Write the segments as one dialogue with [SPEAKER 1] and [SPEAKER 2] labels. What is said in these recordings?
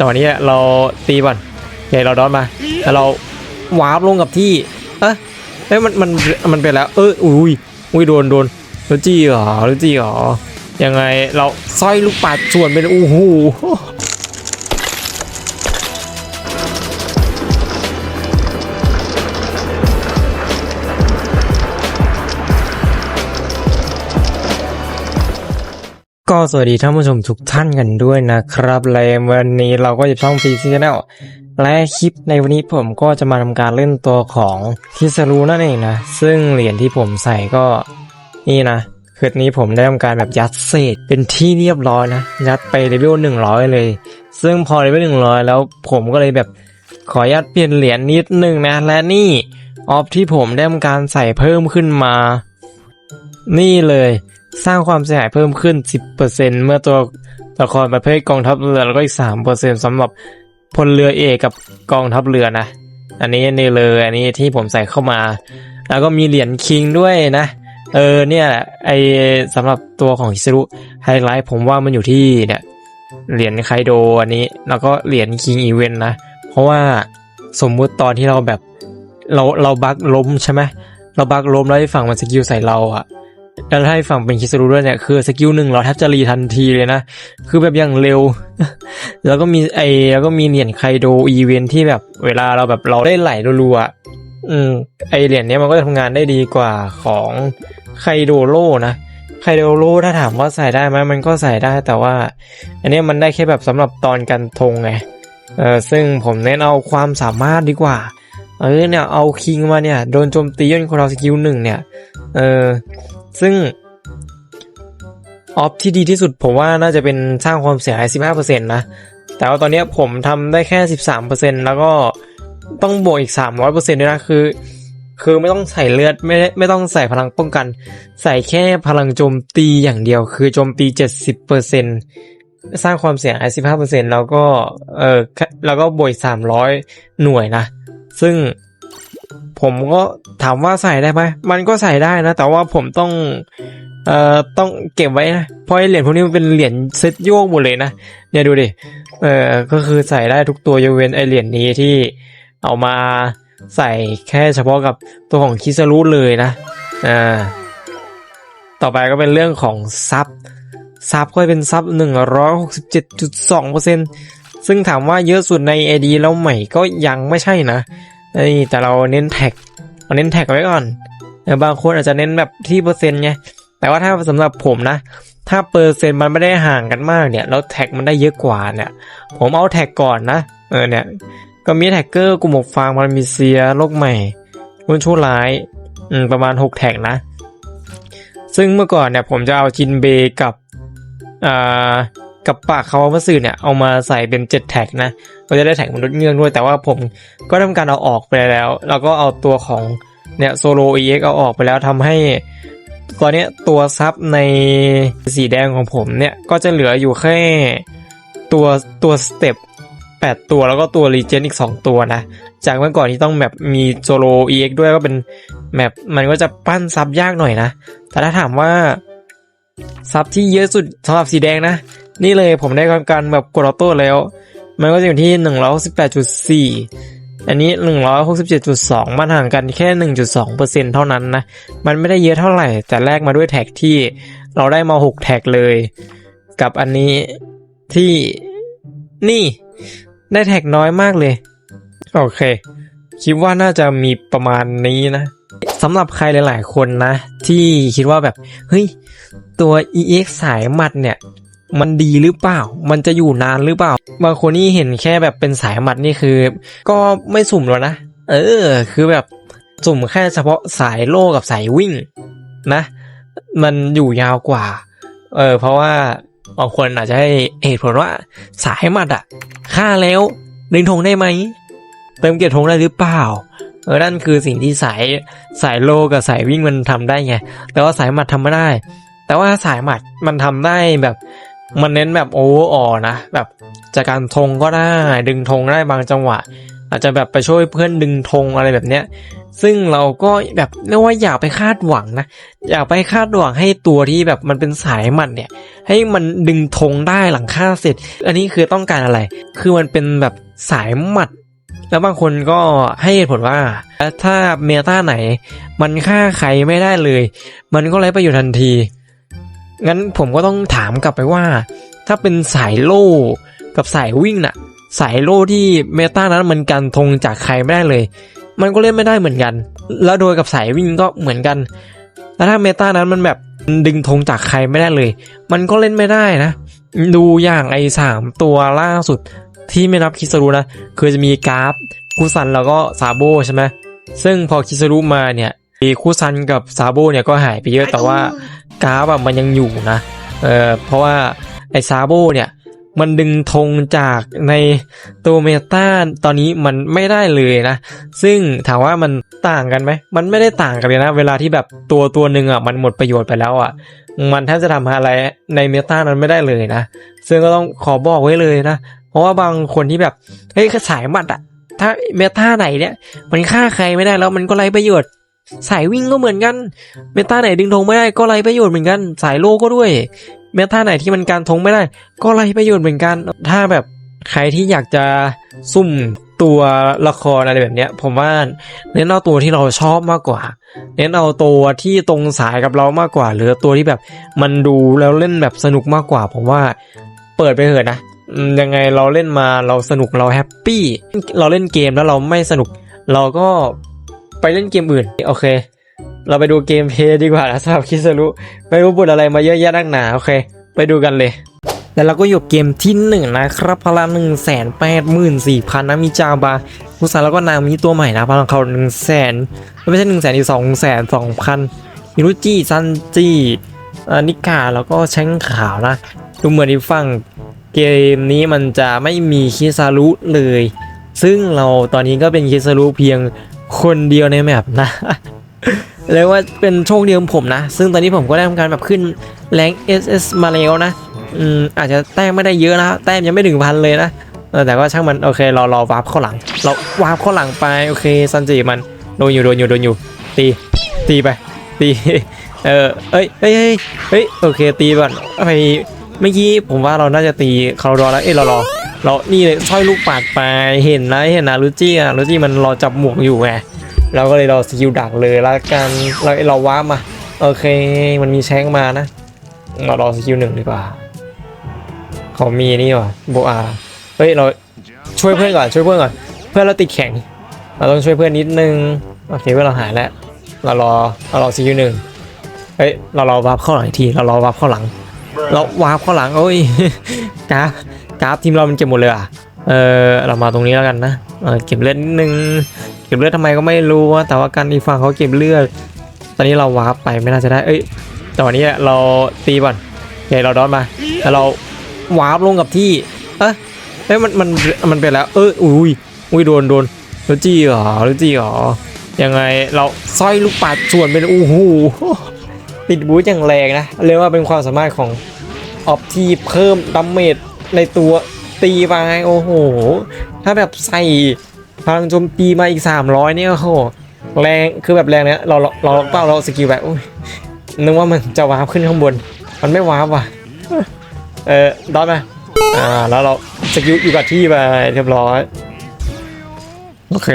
[SPEAKER 1] จังหวะนี้เราตีก่อนโอเคเราดอนมาแล้วเราวาร์ปลงกับที่เอ๊ะเอ้ยมันมันมันเป็นแล้ว เอออุ้ยอุ้ยโดนโดนแล้วจี้เหรอแล้วจี้เหรอยังไงเราสร้อยลูกปัดส่วนเป็นอู้หู ก็สวัสดีท่านผู้ชมทุกท่านกันด้วยนะครับและวันนี้เราก็จะช่องฟีซีแนลและคลิปในวันนี้ผมก็จะมาทำการเล่นตัวของคิสรูนั่นเองนะ ซึ่งเหรียญที่ผมใส่ก็นี่นะคือนี้ผมได้ทำการแบบยัดเศษเป็นที่เรียบร้อยนะ ยัดไปเลเวลหนึ่งร้อยเลย ซึ่งพอเลเวลหนึ่งร้อยแล้วผมก็เลยแบบขออนุญาตเปลี่ยนเหรียญนิดนึงนะ และนี่ออฟที่ผมได้ทำการใส่เพิ่มขึ้นมา นี่เลย สร้างความเสียหายเพิ่มขึ้น 10%เมื่อตัวละครประเภทกองทัพเรือแล้วก็อีก 3%สำหรับพลเรือเอกกับกองทัพเรือนะ อันนี้นี่เลยอันนี้ที่ผมใส่เข้ามา แล้วก็มีเหรียญคิงด้วยนะ เออเนี่ยแหละไอสำหรับตัวของฮิซรุไฮไลท์ผมว่ามันอยู่ที่เนี่ยเหรียญไคโดอันนี้ แล้วก็เหรียญคิงอีเวนนะ เพราะว่าสมมุติตอนที่เราแบบเราเราบักล้มใช่ไหมเราบักล้มแล้วให้ฝั่งมันสกิลใส่เราอะ แล้วให้ฝั่งเป็นคิสรูด้วยเนี่ยคือสกิลหนึ่งเราแทบจะรีทันทีเลยนะ คือแบบอย่างเร็ว แล้วก็มีไอแล้วก็มีเหรียญไคโดอีเวนที่แบบเวลาเราแบบเราได้ไหลรัวๆอะอืมไอเหรียญเนี้ยมันก็จะทำงานได้ดีกว่าของไคโดโลนะไคโดโลถ้าถามว่าใส่ได้ไหมมันก็ใส่ได้แต่ว่า อันนี้มันได้แค่แบบสำหรับตอนกันธงไงเออซึ่งผมเน้นเอาความสามารถดีกว่า เออเนี่ยเอาคิงมาเนี่ยโดนโจมตีย่นคนเราสกิลหนึ่งเนี่ย เออ ซึ่ง ออฟที่ดีที่สุดผมว่าน่าจะเป็นสร้างความเสียหาย 15%นะ แต่ว่าตอนนี้ผมทำได้แค่ 13%แล้วก็ต้องบวกอีก 300%ด้วยนะคือ คือไม่ต้องใส่เลือดไม่ได้ไม่ต้องใส่พลังป้องกัน ใส่แค่พลังโจมตีอย่างเดียว คือโจมตี 70%สร้างความเสียหาย 15%แล้วก็เออแล้วก็บวกอีก300 หน่วยนะ ซึ่ง ผมก็ถามว่าใส่ได้ไหมมันก็ใส่ได้นะ แต่ว่าผมต้องเอ่อต้องเก็บไว้นะเพราะเหรียญพวกนี้มันเป็นเหรียญเซตโยกหมดเลยนะเนี่ยดูดิเออก็คือใส่ได้ทุกตัวยกเว้นไอเหรียญนี้ที่เอามาใส่แค่เฉพาะกับตัวของคิสรุเลยนะอ่าต่อไปก็เป็นเรื่องของซับซับก็เป็นซับหนึ่งร้อยหกสิบเจ็ดจุดสองเปอร์เซ็นซึ่งถามว่าเยอะสุดใน AD แล้วใหม่ก็ยังไม่ใช่นะ เอ้ยแต่เราเน้นแท็กเราเน้นแท็กไว้ก่อนบางคนอาจจะเน้นแบบที่เปอร์เซ็นต์ไงแต่ว่าถ้าสำหรับผมนะ ถ้าเปอร์เซ็นต์มันไม่ได้ห่างกันมากเนี่ยแล้วแท็กมันได้เยอะกว่าเนี่ย ผมเอาแท็กก่อนนะเออเนี่ยก็มีแท็กเกอร์กลุ่มหมกฟางพาริเซียโลกใหม่รุ่นชั่วร้ายอืมประมาณ 6 แท็กนะ ซึ่งเมื่อก่อนเนี่ยผมจะเอาจินเบกับอ่า กับปากเขามาสื่อเนี่ยเอามาใส่เป็น7แท็กนะก็จะได้แท็กมนุษย์เงือกด้วย แต่ว่าผมก็ทำการเอาออกไปแล้ว แล้วก็เอาตัวของเนี่ยโซโลเอ็กเอาออกไปแล้วทำให้ตอนนี้ตัวซับในสีแดงของผมเนี่ยก็จะเหลืออยู่แค่ตัวตัวสเต็ปแปดตัวแล้วก็ตัวรีเจนอีก 2 ตัวนะ จากเมื่อก่อนที่ต้องแบบมีโซโลเอ็กด้วยก็เป็นแมปมันก็จะปั้นซับยากหน่อยนะ แต่ถ้าถามว่าซับที่เยอะสุดสำหรับสีแดงนะ นี่เลยผมได้ทำการแบบกดออโต้แล้ว มันก็จะอยู่ที่หนึ่งร้อยสิบแปดจุดสี่อันนี้หนึ่งร้อยหกสิบเจ็ดจุดสองมันห่างกันแค่หนึ่งจุดสองเปอร์เซ็นเท่านั้นนะ มันไม่ได้เยอะเท่าไหร่ แต่แลกมาด้วยแท็กที่เราได้มาหกแท็กเลย กับอันนี้ที่นี่ ได้แท็กน้อยมากเลย โอเค คิดว่าน่าจะมีประมาณนี้นะสำหรับใครหลาย ๆ คนนะ ที่คิดว่าแบบ เฮ้ย ตัว EX สายหมัดเนี่ย มันดีหรือเปล่า มันจะอยู่นานหรือเปล่า บางคนนี่เห็นแค่แบบเป็นสายหมัดนี่คือ ก็ไม่สุ่มแล้วนะ เออ คือแบบสุ่มแค่เฉพาะสายโล่กับสายวิ่ง นะ มันอยู่ยาวกว่า เออ เพราะว่าบางคนอาจจะให้เหตุผลว่าสายหมัดอะฆ่าแล้วดึงธงได้ไหม เติมเกียรติธงได้หรือเปล่าเออนั่นคือสิ่งที่สายสายโลกับสายวิ่งมันทำได้ไง แต่ว่าสายหมัดทำไม่ได้ แต่ว่าสายหมัดมันทำได้แบบ มันเน้นแบบโอเวอร์ออนะ แบบจากการธงก็ได้ ดึงธงได้บางจังหวะ อาจจะแบบไปช่วยเพื่อนดึงธงอะไรแบบเนี้ยซึ่งเราก็แบบเรียกว่าอยากไปคาดหวังนะ อยากไปคาดหวังให้ตัวที่แบบมันเป็นสายหมัดเนี่ย ให้มันดึงธงได้หลังฆ่าเสร็จ อันนี้คือต้องการอะไร คือมันเป็นแบบสายหมัด แล้วบางคนก็ให้เหตุผลว่า ถ้าเมตาไหน มันฆ่าใครไม่ได้เลย มันก็ไร้ประโยชน์ทันที งั้นผมก็ต้องถามกลับไปว่า ถ้าเป็นสายโล่กับสายวิ่งน่ะ สายโล่ที่เมตานั้นมันกันธงจากใครไม่ได้เลย มันก็เล่นไม่ได้เหมือนกัน แล้วโดยกับสายวิ่งก็เหมือนกัน แล้วถ้าเมตานั้นมันแบบดึงธงจากใครไม่ได้เลย มันก็เล่นไม่ได้นะ ดูอย่างไอ้สามตัวล่าสุดที่ไม่นับคิสรุนะคือจะมีกราฟคูซันแล้วก็ซาโบใช่ไหมซึ่งพอคิสรุมาเนี่ย คูซันกับซาโบเนี่ยก็หายไปเยอะแต่ว่ากราฟอะมันยังอยู่นะเออเพราะว่าไอ้ซาโบเนี่ยมันดึงธงจากในตัวเมตาตอนนี้มันไม่ได้เลยนะ ซึ่งถามว่ามันต่างกันไหม มันไม่ได้ต่างกันเลยนะ เวลาที่แบบตัวตัวหนึ่งอะมันหมดประโยชน์ไปแล้วอะ มันแทบจะทำอะไรในเมตานั้นไม่ได้เลยนะ ซึ่งก็ต้องขอบอกไว้เลยนะ เพราะว่าบางคนที่แบบเฮ้ยสายหมัดอะ ถ้าเมตาไหนเนี่ย มันฆ่าใครไม่ได้แล้วมันก็ไร้ประโยชน์ สายวิ่งก็เหมือนกัน เมตาไหนดึงธงไม่ได้ก็ไรประโยชน์เหมือนกัน สายโลก็ด้วย เมตาไหนที่มันการธงไม่ได้ ก็ไรประโยชน์เหมือนกัน ถ้าแบบใครที่อยากจะซุ่มตัวละครอะไรแบบเนี้ย ผมว่าเน้นเอาตัวที่เราชอบมากกว่า เน้นเอาตัวที่ตรงสายกับเรามากกว่า หรือตัวที่แบบมันดูแล้วเล่นแบบสนุกมากกว่า ผมว่าเปิดไปเถอะนะยังไงเราเล่นมาเราสนุกเราแฮปปี้เราเล่นเกมแล้วเราไม่สนุก เราก็ ไปเล่นเกมอื่น โอเค เราไปดูเกมเพย์ดีกว่านะสำหรับคิสรุไม่รู้บุญอะไรมาเยอะแยะนักหนาโอเค ไปดูกันเลยแล้วเราก็อยู่เกมที่หนึ่งนะครับพลังหนึ่งแสนแปดหมื่นสี่พันนะมีจาบาคุซาแล้วก็นามิตัวใหม่นะพลังเขาหนึ่งแสนไม่ใช่หนึ่งแสนอีกสองแสนสองพันมิรุจิซันจินิกาแล้วก็แช้งขาวนะ ดูเหมือนที่ฝั่งเกมนี้มันจะไม่มีคิซารุเลย ซึ่งเราตอนนี้ก็เป็นคิซารุเพียง คนเดียวในแมปนะเรียกว่าเป็นโชคดีของผมนะ ซึ่งตอนนี้ผมก็ได้ทำการแบบขึ้นแรง SS มาแล้วนะอืมอาจจะแต้มไม่ได้เยอะนะ แต้มยังไม่ถึงพันเลยนะ แต่ก็ช่างมันโอเคเรารอวาร์ปเข้าหลัง เราวาร์ปเข้าหลังไปโอเคซันจิมันโดนอยู่โดนอยู่โดนอยู่ ตีตีไปตีเออเอ้ยเอ้ยเอ้ยเฮ้ยโอเคตีก่อนไปเมื่อกี้ผมว่าเราน่าจะตีคารดอแล้วเอ้ยเรารอ เรานี่เลยสร้อยลูกปัดไปเห็นนะเห็นนะลูจี้อะลูจี้มันรอจับหมวกอยู่ไงเราก็เลยรอสกิลดักเลยแล้วกันเราเราว้ามาโอเคมันมีแช้งมานะเรารอสกิลหนึ่งดีกว่าเขามีนี่ว่ะโบอาเฮ้ยเราช่วยเพื่อนก่อนช่วยเพื่อนก่อนเพื่อนเราติดแข็ง เราต้องช่วยเพื่อนนิดนึงโอเคเพื่อนเราหายแล้วเรารอเรารอซีคิวหนึ่งเฮ้ยเรารอวาร์ปเข้าหลังอีกทีเรารอวาร์ปเข้าหลัง เราวาร์ปเข้าหลังโอ้ยกรา กราฟทีมเรามันเก็บหมดเลยอะเออเรามาตรงนี้แล้วกันนะเออเก็บเลือดนิดนึงเก็บเลือดทำไมก็ไม่รู้อะแต่ว่าการอีกฝั่งเขาเก็บเลือด ตอนนี้เราวาร์ปไปไม่น่าจะได้เอ้ยแต่วันนี้เราตีก่อนโอเคเราดอทมาแล้วเราวาร์ปลงกับที่เอะเอ้ยมันมันมันเป็นแล้ว เอออุ้ยอุ้ยโดนโดนแล้จี้เหรอแล้จี้เหรอยังไงเราสร้อยลูกปัดส่วนเป็นโอ้โหติดบูทอย่างแรงนะเรียกว่าเป็นความสามารถของออฟที่เพิ่มดัมเมจ ในตัวตีไปโอ้โห ถ้าแบบใส่พลังโจมตีมาอีก 300 เนี่ยโอ้โหแรงคือแบบแรงเนี้ยเราเราเราเป้าเราสกิลแบบอุ้ยนึกว่ามันจะวาร์ปขึ้นข้างบน มันไม่วาร์ปว่ะเออดอทมาอ่าแล้วเราสกิลอยู่กับที่ไปเรียบร้อยโอเค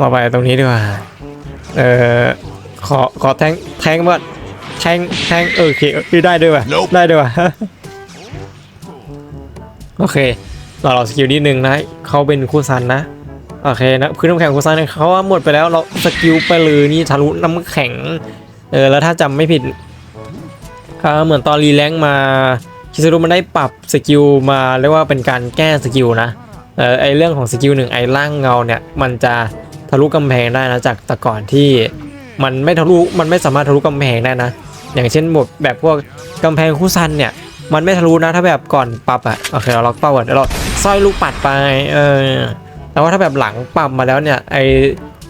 [SPEAKER 1] มาไปตรงนี้ดีกว่าเออขอขอแทงแทงก่อนแทงแทงเออโอเคเออได้ด้วยว่ะ
[SPEAKER 2] Nope
[SPEAKER 1] ได้ด้วยว่ะ โอเคเราเราสกิลนิดนึงนะเขาเป็นคู่ซันนะโอเคนะคือน้ำแข็งคู่ซันเขาหมดไปแล้วเราสกิลไปเลยนี่ทะลุน้ำแข็งเออแล้วถ้าจำไม่ผิดอ่าเหมือนตอนรีแลงค์มาคิสรุมันได้ปรับสกิลมาเรียกว่าเป็นการแก้สกิลนะเออไอเรื่องของสกิลหนึ่งไอร่างเงาเนี่ยมันจะทะลุกำแพงได้นะจากแต่ก่อนที่มันไม่ทะลุมันไม่สามารถทะลุกำแพงได้นะ อย่างเช่นบทแบบพวกกำแพงคู่ซันเนี่ย มันไม่ทะลุนะถ้าแบบก่อนปรับอะโอเคเราล็อกเป้าก่อนเดี๋ยวเราสร้อยลูกปัดไปเออแต่ว่าถ้าแบบหลังปรับมาแล้วเนี่ยไอ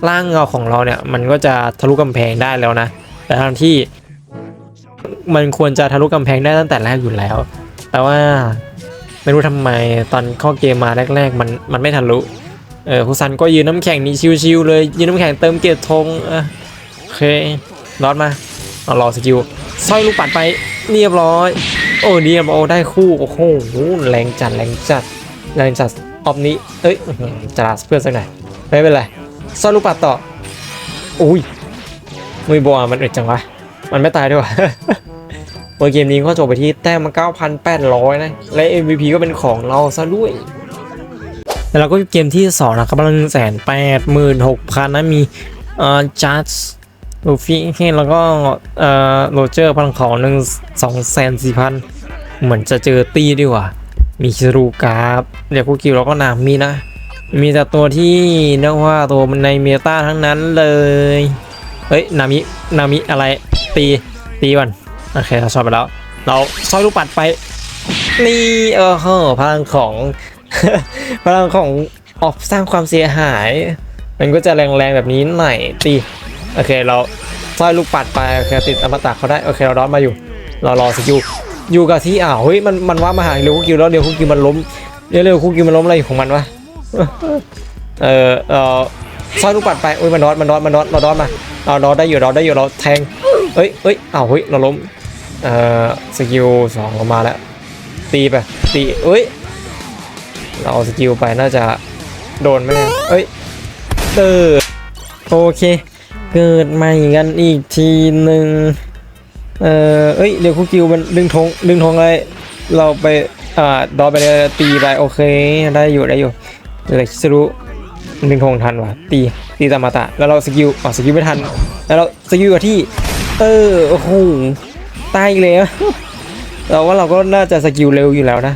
[SPEAKER 1] ร่างเงาของเราเนี่ยมันก็จะทะลุกำแพงได้แล้วนะ แต่ทั้งที่มันควรจะทะลุกำแพงได้ตั้งแต่แรกอยู่แล้ว แต่ว่าไม่รู้ทำไมตอนเข้าเกมมาแรก ๆ มันมันไม่ทะลุเออคุซันก็ยืนน้ำแข็งนี่ชิวๆเลยยืนน้ำแข็งเติมเกียรติธงอะโอเครอดมาเอารอสกิลสร้อยลูกปัดไปเรียบร้อย โอ้เรียบโอ้ได้คู่โอ้โหแรงจัดแรงจัดแรงจัดออฟนี้เอ้ยจะลาเพื่อนสักหน่อยไม่เป็นไรสร้อยลูกปัดต่ออุ้ยมือบัวมันอึดจังวะมันไม่ตายด้วยวะเมื่อเกมนี้ก็จบไปที่แต้มมา9,800 นะ และ MVP ก็เป็นของเราซะด้วยแล้วเราก็เกมที่ 2 นะครับกำลังแสนแปดหมื่นหกพันนะมีเอ่อจัส ลูฟี่เคนแล้วก็เอ่อโรเจอร์พลังของหนึ่งสองแสนสี่พันเหมือนจะเจอตีดีกว่า มีชิรูกราฟเดี๋ยวกูกิวแล้วก็นามีนะ มีแต่ตัวที่เรียกว่าตัวมันในเมตาทั้งนั้นเลย เฮ้ย นามิ นามิอะไร ตี ตีก่อนโอเคเราชอบไปแล้ว เราซอยลูกปัดไป นี่เออเฮ้พลังของ พลังของออกสร้างความเสียหาย มันก็จะแรงๆแบบนี้หน่อยตี โอเคเราซอยลูกปัดไปโอเคติดอมตะเขาได้โอเคเราดอนมาอยู่เรารอสกิลอยู่กับที่อ้าวเฮ้ยมันมันว่ามาหาเร็วคุกกิวแล้วเร็วคุกกิวมันล้มเร็วเร็วคุกกิวมันล้มอะไรของมันวะเออเออซอยลูกปัดไปโอ้ยมันดอนมันดอนมันดอนเราดอนมาเราดอนได้อยู่เราได้อยู่เราแทงเอ้ยเอ้ยอ้าวเฮ้ยเราล้มเอ่อสกิลสองเรามาแล้วตีไปตีเอ้ยเราสกิลไปน่าจะโดนไหมเอ้ยเกิดโอเค เกิดใหม่กันอีกทีหนึ่งเอ่อเอ้ย เดี๋ยวคุกิวมันดึงธงดึงธงอะไรเราไป อ่า ดอไปเลยตีไปโอเค ได้อยู่ได้อยู่เลยคิสรุดึงธงทันว่ะ ตี ตีตามาตะ แล้วเราสกิลอ๋อสกิลไม่ทัน แล้วเราสกิลกับที่ เออ โอ้โห ตายอีกแล้วเราว่าเราก็น่าจะสกิลเร็วอยู่แล้วนะ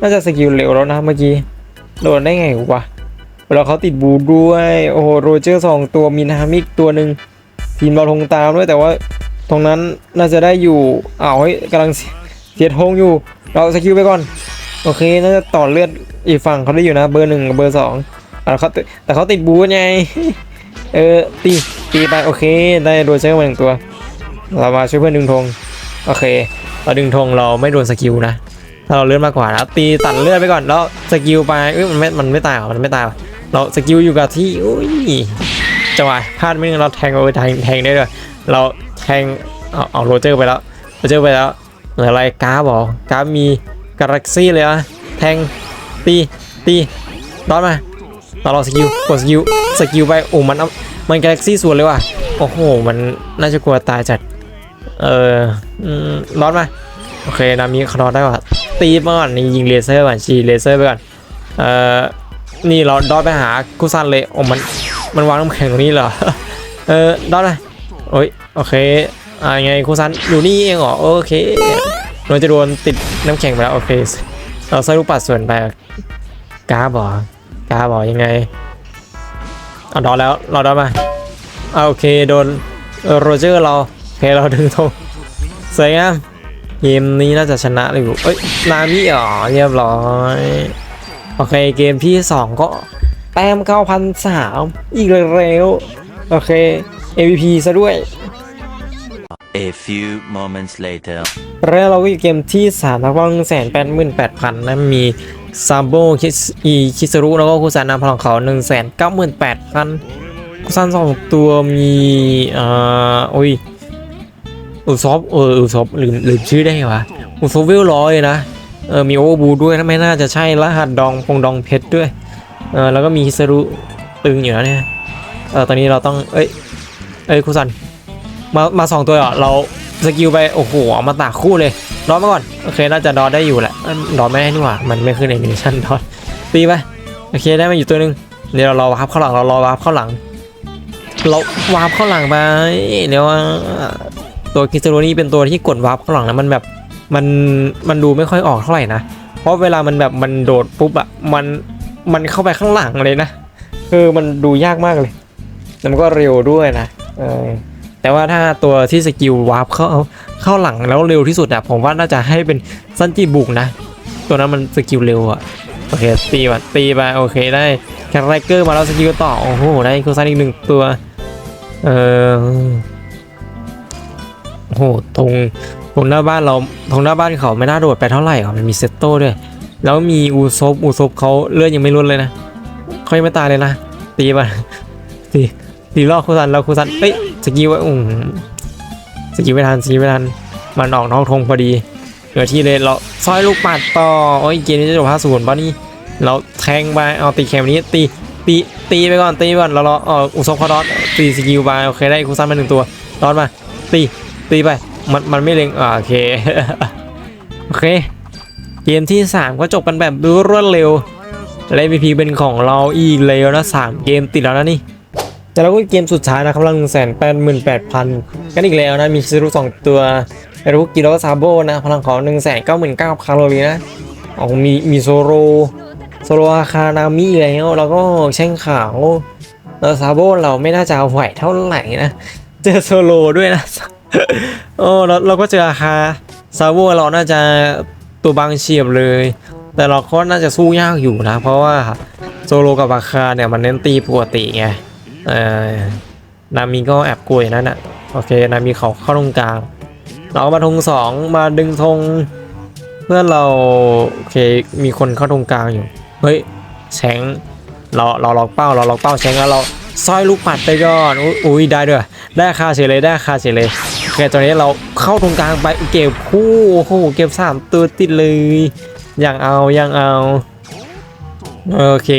[SPEAKER 1] น่าจะสกิลเร็วแล้วนะเมื่อกี้ โดนได้ไงวะ แล้วเขาติดบูด้วย โอ้โหโรเจอร์สองตัวมีนามิกตัวหนึ่งทีมเราทงตามด้วยแต่ว่าตรงนั้นน่าจะได้อยู่อ้าวเฮ้ยกำลังเสียทงอยู่ เราสกิลไปก่อน โอเค น่าจะต่อเลือดอีกฝั่งเขาได้อยู่นะ เบอร์หนึ่งกับเบอร์สองอ่เขาแต่เขาติดบูไง เออตีตีไปโอเค ได้โรเจอร์มาหนึ่งตัว เรามาช่วยเพื่อนดึงธงโอเค เราดึงธงเราไม่โดนสกิลนะถ้าเราเลื่อนมากกว่านะตีตัดเลือดไปก่อนแล้วสกิลไปเอ้ยมันไม่มันไม่ตายหรอมันไม่ตายหรอ เราสกิลอยู่กับที่อุ้ยจังหวะพลาดไม่นึงเราแทงโอ้ยแทงแทงได้ด้วยเราแทงเอาเอาโรเจอร์ไปแล้วโรเจอร์ไปแล้วเหลืออะไรกาบอกกามีกาแล็กซี่เลยอะแทงตีตีดอดมาเราเราสกิลกดสกิลสกิลไปโอ้มันมันกาแล็กซี่สวนเลยว่ะโอ้โหมันน่าจะกลัวตายจัดเอออืมดอดมาโอเคนามิคานอได้ว่ะตีมาก่อนนี่ยิงเลเซอร์ก่อนชีเลเซอร์ไปก่อนเอ่อ นี่เราดอดไปหาคุซันเลยโอ้มันมันวางน้ำแข็งตรงนี้เหรอเออดอดเลยโอ้ยโอเคอ่าไงคุซันอยู่นี่เองเหรอโอเคเราจะโดนติดน้ำแข็งไปแล้วโอเคเราใส่ลูกปัดส่วนไปกาบอกกาบอกยังไงเอาดอดแล้วเราดอดมาอ่าโอเคโดนโรเจอร์เราโอเคเราดึงธงสวยงามเกมนี้น่าจะชนะเลยอยู่เอ้ยนามิอ๋อเรียบร้อย โอเคเกมที่ 2 ก็แต้ม9,003อีกเลยเร็วโอเค MVP ซะด้วย
[SPEAKER 2] A few moments later.
[SPEAKER 1] แล้วเราก็อยู่เกมที่3นะพลังแสนแปดหมื่นแปดพันนะมีซาโบคิสอีคิสรุแล้วก็คุซันนะพลังเขา1นึ่งแสนเก้าหมื่นแปดพันคุซันสองตัวมีอ่าโอ้ยอุซอฟเอออุซอฟลืมลืมชื่อได้ไงวะอุซอฟเวลร้อยนะ เออมีโอเวอร์บูด้วยนะไม่น่าจะใช่รหัสดองพงดองเพชรด้วยเออแล้วก็มีฮิสรุตึงอยู่นะเนี่ยเออตอนนี้เราต้องเอ้ยเอ้ยคุซันมามาสองตัวเหรอเราสกิลไปโอ้โหเอามาตากคู่เลยดอมาก่อนโอเคน่าจะดอได้อยู่แหละเอ้ยดอไม่ได้นี่หว่ามันไม่ขึ้นในมินิชั่นดอตีไปโอเคได้มาอยู่ตัวหนึ่งเดี๋ยวเรารอวาร์ปเข้าหลังเรารอวาร์ปเข้าหลังเราวาร์ปเข้าหลังไปเดี๋ยวตัวคิสโรนี่เป็นตัวที่กดวาร์ปข้าหลังนะมันแบบ มันมันดูไม่ค่อยออกเท่าไหร่นะ เพราะเวลามันแบบมันโดดปุ๊บอะมันมันเข้าไปข้างหลังเลยนะคือมันดูยากมากเลยแล้วมันก็เร็วด้วยนะเออแต่ว่าถ้าตัวที่สกิลวาร์ปเข้าเข้าหลังแล้วเร็วที่สุดอะผมว่าน่าจะให้เป็นซันจิบุกนะ ตัวนั้นมันสกิลเร็วอะโอเคตีมาตีไปโอเคได้แครเกอร์มาแล้วสกิลต่อโอ้โหได้คูซันอีกหนึ่งตัวเออโอ้โหตรง ตรงหน้าบ้านเราตรงหน้าบ้านเขาไม่น่าโดดไปเท่าไหร่อะมันมีเซตโต้ด้วย แล้วมีอูซบอูซบเขาเลือดยังไม่ลดเลยนะเขายังไม่ตายเลยนะ ตีไปตีตีรอบคูซันแล้วคูซันเอ้ยสกิลไว้อุ้งสกิลไม่ทันสกิลไม่ทันมันออกนอกธงพอดีเหลือที่เลยเราซอยลูกปัดต่อโอ้ยเกมนี้จะจบห้าศูนย์ป่ะนี่เราแทงไปเอาตีแคมนี้ตีตีตีไปก่อนตีไปก่อนเรารอเอออุซบคอดอสตีสกิลไปโอเคได้คูซันมาหนึ่งตัวดอสมาตีตีไป มันมันไม่เล็งอ่าโอเค โอเค เกมที่ 3 ก็จบกันแบบรวดเร็วและ MVP เป็นของเราอีกแล้วนะ 3 เกมติดแล้วนะนี่ แต่เราก็เกมสุดท้ายนะครับลังแสนแปดหมื่นแปดพันกันอีกแล้วนะ มีซิรุสองตัวเอรุกิโรซาโบนะ พลังของหนึ่งแสนเก้าหมื่นเก้าคาโลลีนะอ๋อมีมีโซโรโซโรอาคานามิแล้วแล้วก็แช่งขาวแล้วซาโบเราไม่น่าจะเอาไหวเท่าไหร่นะ เจอโซโลด้วยนะ โอ้เราเราก็เจออาคาซาโบเราน่าจะตัวบางเฉียบเลย แต่เราก็น่าจะสู้ยากอยู่นะ เพราะว่าโซโลกับอาคาเนี่ยมันเน้นตีปกติไงเออนามีก็แอบกลัวอย่างนั้นอะโอเคนามีเขาเข้าตรงกลาง เรามาธงสองมาดึงธงเพื่อนเราโอเคมีคนเข้าตรงกลางอยู่เฮ้ยแชงเราเราล็อกเป้าเราล็อกเป้าแชงแล้วเรา ซอยลูกปัดไปก่อนอุ้ยได้ด้วยได้คาเฉยเลยได้คาเฉยเลยโอเคตอนนี้เราเข้าตรงกลางไปเก็บคู่โอ้โหเก็บสามตัวติดเลยยังเอายังเอาโอเค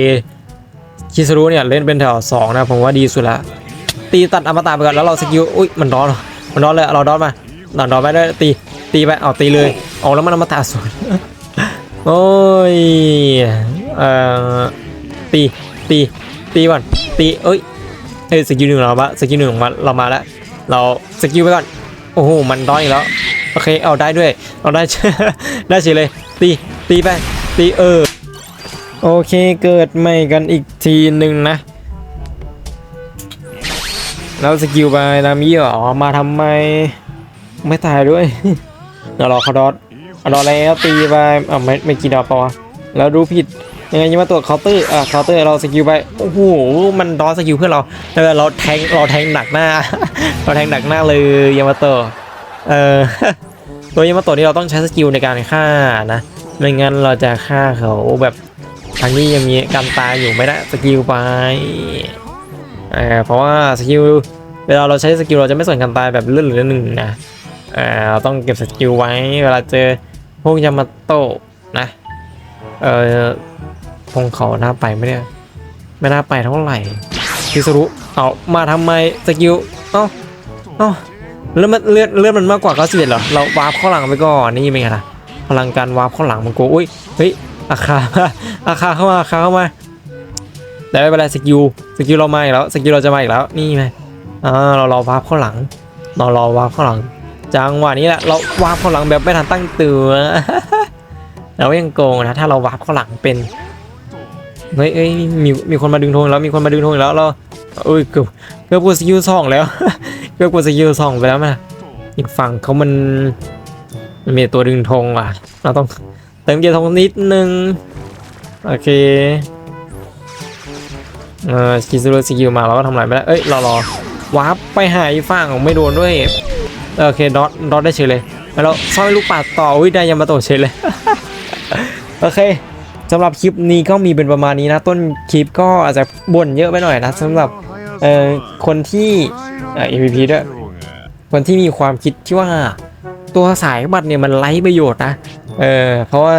[SPEAKER 1] คิสรุเนี่ยเล่นเป็นแถวสองนะผมว่าดีสุดละตีตัดอมตะไปก่อนแล้วเราสกิลอุ้ยมันร้อนเหรอมันร้อนเลยเราดอนมาเราดอนไปได้ตีตีไปเอาตีเลยเอาแล้วมันอมตะสวนโอ้ยเอ่อตีตี ตีก่อนตีเอ้ยเฮ้ยสกิลหนึ่งเรามาสกิลหนึ่งของมันเรามาแล้วเราสกิลไปก่อนโอ้โหมันร้อนอีกแล้วโอเคเอาได้ด้วยเอาได้ได้เฉยเลย ตีตีไปตีเออโอเคเกิดใหม่กันอีกทีหนึ่งนะแล้วสกิลไปนามิเหรอมาทำไมไม่ตายด้วยเดี๋ยวรอเขาดอทเอาดอทแล้วตีไปอ่าไม่ไม่กี่ดอกปะวะแล้วดูผิด ยังไงยังมาตัวเคาน์เตอร์อะเคาน์เตอร์เราสกิลไปโอ้โหมันดอสกิลเพื่อเราแต่เราแทงเราแทงหนักหน้า เราแทงหนักหน้าเลยยามาโตะเออตัวยามาโตะนี่เราต้องใช้สกิลในการฆ่านะไม่งั้นเราจะฆ่าเขาแบบทางนี้ยังมีการตายอยู่ไม่ได้สกิลไปเออเพราะว่าสกิลเวลาเราใช้สกิลเราจะไม่ส่วนการตายแบบเลื่อนหรือหนึ่งนะเออเราต้องเก็บสกิลไว้เวลาเจอพวกยามาโตะนะเออ พงเขาน่าไปไหมเนี่ยไม่น่าไปเท่าไหร่พิสรุเอามาทำไมสกิลเอ้าเอ้าแล้วมันเลือดเลือดมันมากกว่าเขาสิเหรอเราวาร์ปข้างหลังไปก่อนนี่เป็นไงล่ะพลังการวาร์ปข้างหลังมันโกอุ้ยเฮ้ยอาคาอาคาเข้ามาอาคาเข้ามาแต่ไม่เป็นไรสกิลสกิลเรามาอีกแล้วสกิลเราจะมาอีกแล้วนี่ไงอ่าเรารอวาร์ปข้างหลังเรารอวาร์ปข้างหลังจังหวะนี้แหละเราวาร์ปข้างหลังแบบไม่ทันตั้งตัวเรายังโกงนะถ้าเราวาร์ปข้างหลังเป็น เฮ้ยเอ้ยมีมีคนมาดึงธงแล้วมีคนมาดึงธงอีกแล้วเราเอ้ยเกือบเกือบกดสกิลสองแล้วเกือบกดสกิลสองไปแล้วนะอีกฝั่งเขามันมันมีตัวดึงธงอะ เราต้องเติมเกียร์ทงนิดนึงโอเคเออคิซูรุสกิลมาเราก็ทำอะไรไม่ได้เอ้ยรอรอวาร์ปไปหาอีกฝั่งไม่โดนด้วยโอเคดอทดอทได้เฉยเลยแล้วเราซ่อยลูกปัดต่อวิได้ยามาโตะเฉยเลยโอเค สำหรับคลิปนี้ก็มีเป็นประมาณนี้นะ ต้นคลิปก็อาจจะบ่นเยอะไปหน่อยนะสำหรับเอ่อคนที่เอ่อ MVP ด้วยคนที่มีความคิดที่ว่าตัวสายบัตรเนี่ยมันไร้ประโยชน์นะเออเพราะว่า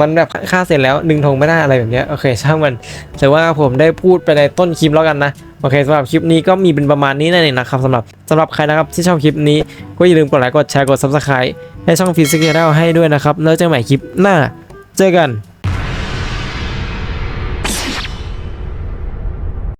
[SPEAKER 1] มันแบบค่าเสร็จแล้วดึงธงไม่ได้อะไรแบบนี้โอเคช่างมันแต่ว่าผมได้พูดไปในต้นคลิปแล้วกันนะโอเคสำหรับคลิปนี้ก็มีเป็นประมาณนี้นั่นเองนะครับสำหรับสำหรับใครนะครับที่ชอบคลิปนี้ก็อย่าลืมกดไลค์กดแชร์กด subscribe ให้ช่องฟิสิกส์ได้ให้ด้วยนะครับแล้วเจอกันใหม่คลิปหน้า เจอกัน